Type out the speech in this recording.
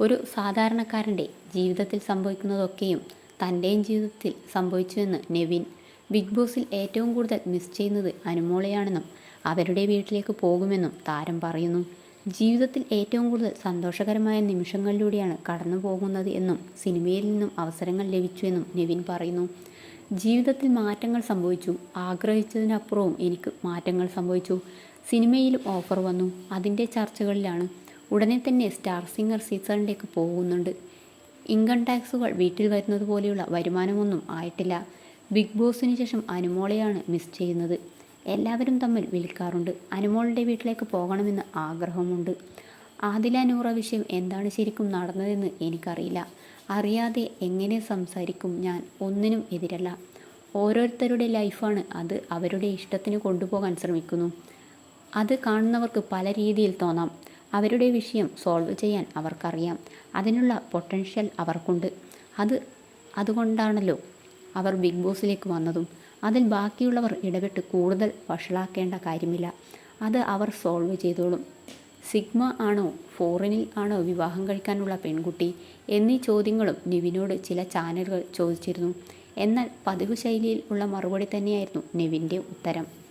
ഒരു സാധാരണക്കാരന്റെ ജീവിതത്തിൽ സംഭവിക്കുന്നതൊക്കെയും തന്റെയും ജീവിതത്തിൽ സംഭവിച്ചുവെന്ന് നെവിൻ. ബിഗ് ബോസിൽ ഏറ്റവും കൂടുതൽ മിസ് ചെയ്യുന്നത് അനുമോളയാണെന്നും അവരുടെ വീട്ടിലേക്ക് പോകുമെന്നും താരം പറയുന്നു. ജീവിതത്തിൽ ഏറ്റവും കൂടുതൽ സന്തോഷകരമായ നിമിഷങ്ങളിലൂടെയാണ് കടന്നു പോകുന്നത് എന്നും സിനിമയിൽ നിന്നും അവസരങ്ങൾ ലഭിച്ചുവെന്നും നെവിൻ പറയുന്നു. ജീവിതത്തിൽ മാറ്റങ്ങൾ സംഭവിച്ചു. ആഗ്രഹിച്ചതിനപ്പുറവും എനിക്ക് മാറ്റങ്ങൾ സംഭവിച്ചു. സിനിമയിലും ഓഫർ വന്നു. അതിന്റെ ചർച്ചകളിലാണ് ഉടനെ തന്നെ സ്റ്റാർ സിംഗർ സീസണിലേക്ക് പോകുന്നുണ്ട്. ഇൻകം ടാക്സുകൾ വീട്ടിൽ വരുന്നത് പോലെയുള്ള വരുമാനമൊന്നും ആയിട്ടില്ല. ബിഗ് ബോസിന് ശേഷം അനുമോളെയാണ് മിസ് ചെയ്യുന്നത്. എല്ലാവരും തമ്മിൽ വിളിക്കാറുണ്ട്. അനുമോളുടെ വീട്ടിലേക്ക് പോകണമെന്ന് ആഗ്രഹമുണ്ട്. ആദില നൂറ വിഷയം എന്താണ് ശരിക്കും നടന്നതെന്ന് എനിക്കറിയില്ല. അറിയാതെ എങ്ങനെ സംസാരിക്കും ഞാൻ ഒന്നിനും എതിരല്ല. ഓരോരുത്തരുടെ ലൈഫാണ് അത് അവരുടെ ഇഷ്ടത്തിന് കൊണ്ടുപോകാൻ ശ്രമിക്കുന്നു. അത് കാണുന്നവർക്ക് പല രീതിയിൽ തോന്നാം. അവരുടെ വിഷയം സോൾവ് ചെയ്യാൻ അവർക്കറിയാം. അതിനുള്ള പൊട്ടൻഷ്യൽ അവർക്കുണ്ട്. അത് അതുകൊണ്ടാണല്ലോ അവർ ബിഗ് ബോസിലേക്ക് വന്നതും. അതിൽ ബാക്കിയുള്ളവർ ഇടപെട്ട് കൂടുതൽ വഷളാക്കേണ്ട കാര്യമില്ല. അത് അവർ സോൾവ് ചെയ്തോളും. സിഗ്മ ആണോ ഫോറിനിൽ ആണോ വിവാഹം കഴിക്കാനുള്ള പെൺകുട്ടി എന്നീ ചോദ്യങ്ങളും നിവിനോട് ചില ചാനലുകൾ ചോദിച്ചിരുന്നു. എന്നാൽ പതിവ് ശൈലിയിൽ ഉള്ള മറുപടി തന്നെയായിരുന്നു നിവിന്റെ ഉത്തരം.